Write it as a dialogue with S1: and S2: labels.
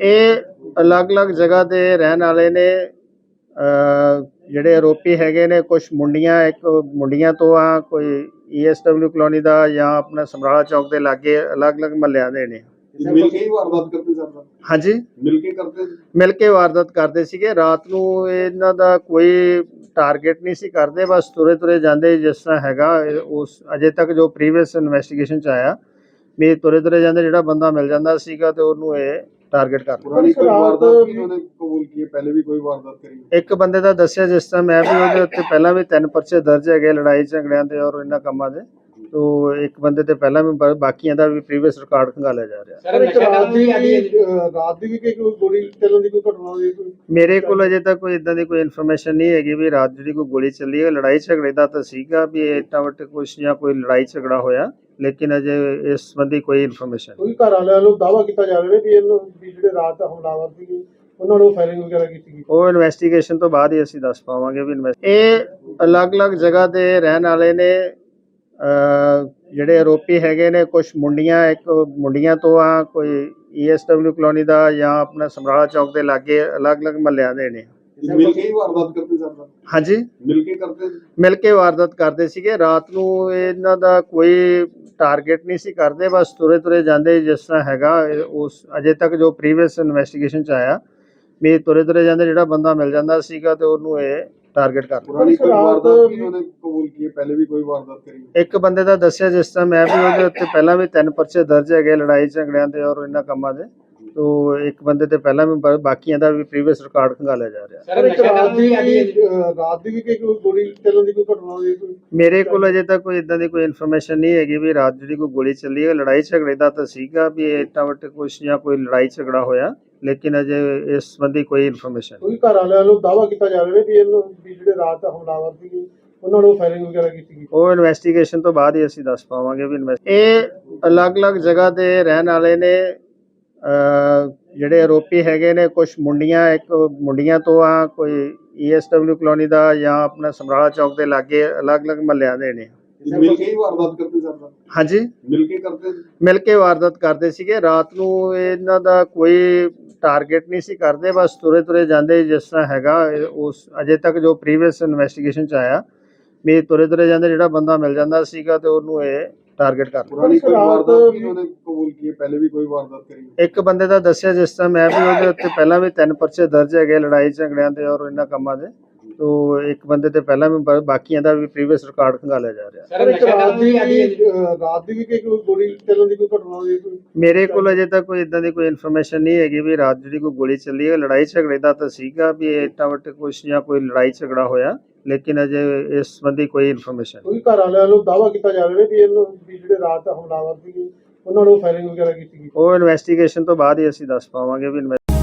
S1: ਇਹ ਅਲੱਗ-ਅਲੱਗ ਜਗ੍ਹਾ ਤੇ ਰਹਿਣ ਵਾਲੇ ਨੇ ਜਿਹੜੇ ਆਰੋਪੀ ਹੈਗੇ ਨੇ ਕੁਝ ਮੁੰਡੀਆਂ ਇੱਕ ਮੁੰਡੀਆਂ ਤੋਂ ਆ ਕੋਈ ਈਐਸਡਬਲਿਊ ਕਲੋਨੀ ਦਾ ਜਾਂ ਆਪਣਾ ਸਮਰਾਲਾ ਚੌਕ ਦੇ ਲਾਗੇ ਅਲੱਗ-ਅਲੱਗ ਮਹੱਲਿਆਂ ਦੇ ਨੇ।
S2: ਮਿਲ ਕੇ ਵਾਰਦਾਤ ਕਰਦੇ
S1: ਹਾਂਜੀ।
S2: ਮਿਲ ਕੇ ਕਰਦੇ?
S1: ਮਿਲ ਕੇ ਵਾਰਦਾਤ ਕਰਦੇ ਸੀਗੇ। ਰਾਤ ਨੂੰ ਇਹਨਾਂ ਦਾ ਕੋਈ ਟਾਰਗੇਟ ਨਹੀਂ ਸੀ ਕਰਦੇ ਬਸ ਤੁਰੇ ਤੁਰੇ ਜਾਂਦੇ ਜਿਸ ਤਰ੍ਹਾਂ ਹੈਗਾ। ਉਸ ਅਜੇ ਤੱਕ ਜੋ ਪ੍ਰੀਵੀਅਸ ਇਨਵੈਸਟੀਗੇਸ਼ਨ ਚ ਆਇਆ ਵੀ ਤੁਰੇ ਤੁਰੇ ਜਾਂਦੇ ਜਿਹੜਾ ਬੰਦਾ ਮਿਲ ਜਾਂਦਾ ਸੀਗਾ ਤੇ ਉਹਨੂੰ ਇਹ ਟਾਰਗੇਟ ਕਰਦੇ
S2: ਪੁਰਾਣੀ ਕੋਈ ਵਾਰਦਾਤ ਵੀ ਉਹਨੇ ਕਬੂਲ ਕੀ ਹੈ? ਪਹਿਲੇ ਵੀ ਕੋਈ ਵਾਰਦਾਤ ਕਰੀ।
S1: ਇੱਕ ਬੰਦੇ ਦਾ ਦੱਸਿਆ ਜਿਸ ਤਰ੍ਹਾਂ ਮੈਂ ਵੀ ਉਹਦੇ ਉੱਤੇ ਪਹਿਲਾਂ ਵੀ ਤਿੰਨ ਪਰਚੇ ਦਰਜ ਹੈਗੇ ਲੜਾਈ ਝਗੜਿਆਂ ਤੇ ਔਰ ਇਹਨਾਂ ਕੰਮਾਂ ਦੇ। ਤੋ ਇੱਕ ਬੰਦੇ ਤੇ ਪਹਿਲਾਂ ਵੀ ਬ- ਬਾਕੀਆਂ ਦਾ ਵੀ ਪ੍ਰੀਵੀਅਸ ਰਿਕਾਰਡ ਖੰਗਾਲਿਆ ਜਾ ਰਿਹਾ।
S3: ਸਰ ਇੱਕ ਰਾਤ ਦੀ ਅਹ ਰਾਤ ਦੀ ਵੀ ਕਿ ਕੋਈ ਗੋਲੀ ਚੱਲਣ ਦੀ ਕੋਈ ਘਟਨਾ ਹੋਈ ਕੋਈ?
S1: ਮੇਰੇ ਕੋਲ ਅਜੇ ਤੱਕ ਕੋਈ ਇਦਾਂ ਦੀ ਕੋਈ ਇਨਫੋਰਮੇਸ਼ਨ ਨਹੀਂ ਹੈਗੀ ਵੀ ਰਾਤ ਜਿਹੜੀ ਕੋਈ ਗੋਲੀ ਚੱਲੀ ਹੈ ਲੜਾਈ ਝਗੜੇ ਦਾ ਤਾਂ ਸੀਗਾ ਵੀ ਇਹ ਇੱਟਾਂ ਵੱਟ ਕੁਛ ਜਾਂ ਕੋਈ ਲੜਾਈ ਝਗੜਾ ਹੋਇਆ। ਲੇਕਿਨ ਅਜੇ ਇਸ ਸੰਬੰਧੀ ਕੋਈ ਇਨਫੋਰਮੇਸ਼ਨ
S3: ਕੋਈ ਘਰ ਵਾਲਿਆਂ ਨੂੰ ਦਾਵਾ ਕੀਤਾ ਜਾ ਰਿਹਾ ਵੀ ਇਹਨੂੰ ਵੀ ਜਿਹੜੇ ਰਾਤ ਦਾ ਹਮਲਾਵਰ ਸੀ ਉਹਨਾਂ ਨੂੰ ਫਾਇਰਿੰਗ ਵਗੈਰਾ ਕੀਤੀ ਗਈ।
S1: ਉਹ ਇਨਵੈਸਟੀਗੇਸ਼ਨ ਤੋਂ ਬਾਅਦ ਹੀ ਅਸੀਂ ਦੱਸ ਪਾਵਾਂਗੇ ਵੀ ਇਹ ਅਲੱਗ-ਅਲੱਗ ਜਗ੍ਹਾ ਤੇ ਰਹਿਣ ਵਾਲੇ ਨੇ ਜਿਹੜੇ ਆਰੋਪੀ ਹੈਗੇ ਨੇ ਕੁਝ ਮੁੰਡੀਆਂ ਇੱਕ ਮੁੰਡੀਆਂ ਤੋਂ ਆ ਕੋਈ ਈਐਸਡਬਲਿਊ ਕਲੋਨੀ ਦਾ ਜਾਂ ਆਪਣਾ ਸਮਰਾਲਾ ਚੌਕ ਦੇ ਲਾਗੇ ਅਲੱਗ-ਅਲੱਗ ਮਹੱਲਿਆਂ ਦੇ ਨੇ।
S2: ਮਿਲ ਕੇ ਹੀ ਵਾਰਦਾਤ ਕਰਦੇ ਸਰ
S1: ਹਾਂਜੀ।
S2: ਮਿਲ ਕੇ ਕਰਦੇ
S1: ਮਿਲ ਕੇ ਵਾਰਦਾਤ ਕਰਦੇ ਸੀਗੇ। ਰਾਤ ਨੂੰ ਇਹਨਾਂ ਦਾ ਕੋਈ ਟਾਰਗੇਟ ਨਹੀਂ ਸੀ ਕਰਦੇ। ਬਸ ਤੁਰੇ ਤੁਰੇ ਜਾਂਦੇ ਜਿਸ ਤਰ੍ਹਾਂ ਹੈਗਾ। ਉਸ ਅਜੇ ਤੱਕ ਜੋ ਪ੍ਰੀਵੀਅਸ ਇਨਵੈਸਟੀਗੇਸ਼ਨ ਚ ਆਇਆ ਵੀ ਤੁਰੇ ਤੁਰੇ ਜਾਂਦੇ ਜਿਹੜਾ ਬੰਦਾ ਮਿਲ ਜਾਂਦਾ ਸੀਗਾ ਤੇ ਉਹਨੂੰ ਇਹ ਟਾਰਗੇਟ ਕਰਦੇ
S2: ਪੁਰਾਣੀ ਕੋਈ ਵਾਰਦਾਤ ਵੀ ਉਹਨੇ ਕਬੂਲ ਕੀ ਹੈ? ਪਹਿਲੇ ਵੀ ਕੋਈ ਵਾਰਦਾਤ ਕਰੀ।
S1: ਇੱਕ ਬੰਦੇ ਦਾ ਦੱਸਿਆ ਜਿਸ ਤਰ੍ਹਾਂ ਮੈਂ ਵੀ ਉਹਦੇ ਉੱਤੇ ਪਹਿਲਾਂ ਵੀ ਤਿੰਨ ਪਰਚੇ ਦਰਜ ਹੈਗੇ ਲੜਾਈ ਝਗੜਿਆਂ ਤੇ ਔਰ ਇਹਨਾਂ ਕੰਮਾਂ ਦੇ। ਤੋ ਇੱਕ ਬੰਦੇ ਤੇ ਪਹਿਲਾਂ ਵੀ ਬ- ਬਾਕੀਆਂ ਦਾ ਵੀ ਪ੍ਰੀਵੀਅਸ ਰਿਕਾਰਡ ਖੰਗਾਲਿਆ ਜਾ ਰਿਹਾ।
S3: ਸਰ ਇੱਕ ਰਾਤ ਦੀ ਅਹ ਰਾਤ ਦੀ ਵੀ ਕਿ ਕੋਈ ਗੋਲੀ ਚੱਲਣ ਦੀ ਕੋਈ ਘਟਨਾ ਹੋਈ ਕੋਈ?
S1: ਮੇਰੇ ਕੋਲ ਅਜੇ ਤੱਕ ਕੋਈ ਇਦਾਂ ਦੀ ਕੋਈ ਇਨਫੋਰਮੇਸ਼ਨ ਨਹੀਂ ਹੈਗੀ ਵੀ ਰਾਤ ਜਿਹੜੀ ਕੋਈ ਗੋਲੀ ਚੱਲੀ ਹੈ ਲੜਾਈ ਝਗੜੇ ਦਾ ਤਾਂ ਸੀਗਾ ਵੀ ਇਹ ਇੱਟਾਂ ਵੱਟ ਕੁਛ ਜਾਂ ਕੋਈ ਲੜਾਈ ਝਗੜਾ ਹੋਇਆ ਲੇਕਿਨ ਅਜੇ ਇਸ ਸੰਬੰਧੀ ਕੋਈ ਇਨਫੋਰਮੇਸ਼ਨ
S3: ਕੋਈ ਘਰ ਵਾਲਿਆਂ ਨੂੰ ਦਾਵਾ ਕੀਤਾ ਜਾ ਰਿਹਾ ਵੀ ਇਹਨੂੰ ਵੀ ਜਿਹੜੇ ਰਾਤ ਦਾ ਹਮਲਾਵਰ ਸੀ ਉਹਨਾਂ ਨੂੰ ਫਾਇਰਿੰਗ ਵਗੈਰਾ ਕੀਤੀ ਗਈ।
S1: ਉਹ ਇਨਵੈਸਟੀਗੇਸ਼ਨ ਤੋਂ ਬਾਅਦ ਹੀ ਅਸੀਂ ਦੱਸ ਪਾਵਾਂਗੇ ਵੀ ਇਹ ਅਲੱਗ-ਅਲੱਗ ਜਗ੍ਹਾ ਤੇ ਰਹਿਣ ਵਾਲੇ ਨੇ ਜਿਹੜੇ ਆਰੋਪੀ ਹੈਗੇ ਨੇ ਕੁਝ ਮੁੰਡੀਆਂ ਇੱਕ ਮੁੰਡੀਆਂ ਤੋਂ ਆ ਕੋਈ ਈਐਸਡਬਲਿਊ ਕਲੋਨੀ ਦਾ ਜਾਂ ਆਪਣਾ ਸਮਰਾਲਾ ਚੌਕ ਦੇ ਲਾਗੇ ਅਲੱਗ-ਅਲੱਗ ਮਹੱਲਿਆਂ ਦੇ ਨੇ।
S2: ਮਿਲ ਕੇ ਵਾਰਦਾਤ ਕਰਦੇ ਸਰ
S1: ਹਾਂਜੀ।
S2: ਮਿਲ ਕੇ ਕਰਦੇ?
S1: ਮਿਲ ਕੇ ਵਾਰਦਾਤ ਕਰਦੇ ਸੀਗੇ। ਰਾਤ ਨੂੰ ਇਹਨਾਂ ਦਾ ਕੋਈ ਟਾਰਗੇਟ ਨਹੀਂ ਸੀ ਕਰਦੇ ਬਸ ਤੁਰੇ ਤੁਰੇ ਜਾਂਦੇ ਜਿਸ ਤਰ੍ਹਾਂ ਹੈਗਾ। ਉਸ ਅਜੇ ਤੱਕ ਜੋ ਪ੍ਰੀਵੀਅਸ ਇਨਵੈਸਟੀਗੇਸ਼ਨ ਚ ਆਇਆ ਵੀ ਤੁਰੇ ਤੁਰੇ ਜਾਂਦੇ ਜਿਹੜਾ ਬੰਦਾ ਮਿਲ ਜਾਂਦਾ ਸੀਗਾ ਤੇ ਉਹਨੂੰ ਇਹ ਟਾਰਗੇਟ ਕਰਦੇ
S2: ਪੁਰਾਣੀ ਕੋਈ ਵਾਰਦਾਤ ਵੀ ਉਹਨੇ ਕਬੂਲ ਕੀ ਹੈ? ਪਹਿਲੇ ਵੀ ਕੋਈ ਵਾਰਦਾਤ ਕਰੀ ਹੈ।
S1: ਇੱਕ ਬੰਦੇ ਦਾ ਦੱਸਿਆ ਜਿਸ ਤਰ੍ਹਾਂ ਮੈਂ ਵੀ ਉਹਦੇ ਉੱਤੇ ਪਹਿਲਾਂ ਵੀ ਤਿੰਨ ਪਰਚੇ ਦਰਜ ਹੈਗੇ ਲੜਾਈ ਝਗੜਿਆਂ ਤੇ ਔਰ ਇਹਨਾਂ ਕੰਮਾਂ ਦੇ। ਤੋ ਇੱਕ ਬੰਦੇ ਤੇ ਪਹਿਲਾਂ ਵੀ ਬ- ਬਾਕੀਆਂ ਦਾ ਵੀ ਪ੍ਰੀਵੀਅਸ ਰਿਕਾਰਡ ਖੰਗਾਲਿਆ ਜਾ ਰਿਹਾ।
S3: ਸਰ ਇੱਕ ਰਾਤ ਦੀ ਅਹ ਰਾਤ ਦੀ ਵੀ ਕਿ ਕੋਈ ਗੋਲੀ ਚੱਲਣ ਦੀ ਕੋਈ ਘਟਨਾ ਹੋਈ ਕੋਈ?
S1: ਮੇਰੇ ਕੋਲ ਅਜੇ ਤੱਕ ਕੋਈ ਇਦਾਂ ਦੀ ਕੋਈ ਇਨਫੋਰਮੇਸ਼ਨ ਨਹੀਂ ਹੈਗੀ ਵੀ ਰਾਤ ਜਿਹੜੀ ਕੋਈ ਗੋਲੀ ਚੱਲੀ ਹੈ ਲੜਾਈ ਝਗੜੇ ਦਾ ਤਾਂ ਸੀਗਾ ਵੀ ਇਹ ਇੱਟਾਂ ਵੱਟ ਕੁਛ ਜਾਂ ਕੋਈ ਲੜਾਈ ਝਗੜਾ ਹੋਇਆ ਲੇਕਿਨ ਅਜੇ ਇਸ ਸੰਬੰਧੀ ਕੋਈ ਇਨਫੋਰਮੇਸ਼ਨ
S3: ਕੋਈ ਘਰ ਵਾਲਿਆਂ ਨੂੰ ਦਾਵਾ ਕੀਤਾ ਜਾ ਰਿਹਾ ਵੀ ਇਹਨੂੰ ਵੀ ਜਿਹੜੇ ਰਾਤ ਦਾ ਹਮਲਾਵਰ ਸੀ ਉਹਨਾਂ ਨੂੰ ਫਾਇਰਿੰਗ ਵਗੈਰਾ ਕੀਤੀ ਗਈ।
S1: ਉਹ ਇਨਵੈਸਟੀਗੇਸ਼ਨ ਤੋਂ ਬਾਅਦ ਹੀ ਅਸੀਂ ਦੱਸ ਪਾਵਾਂਗੇ ਵੀ ਇਨਵੈ-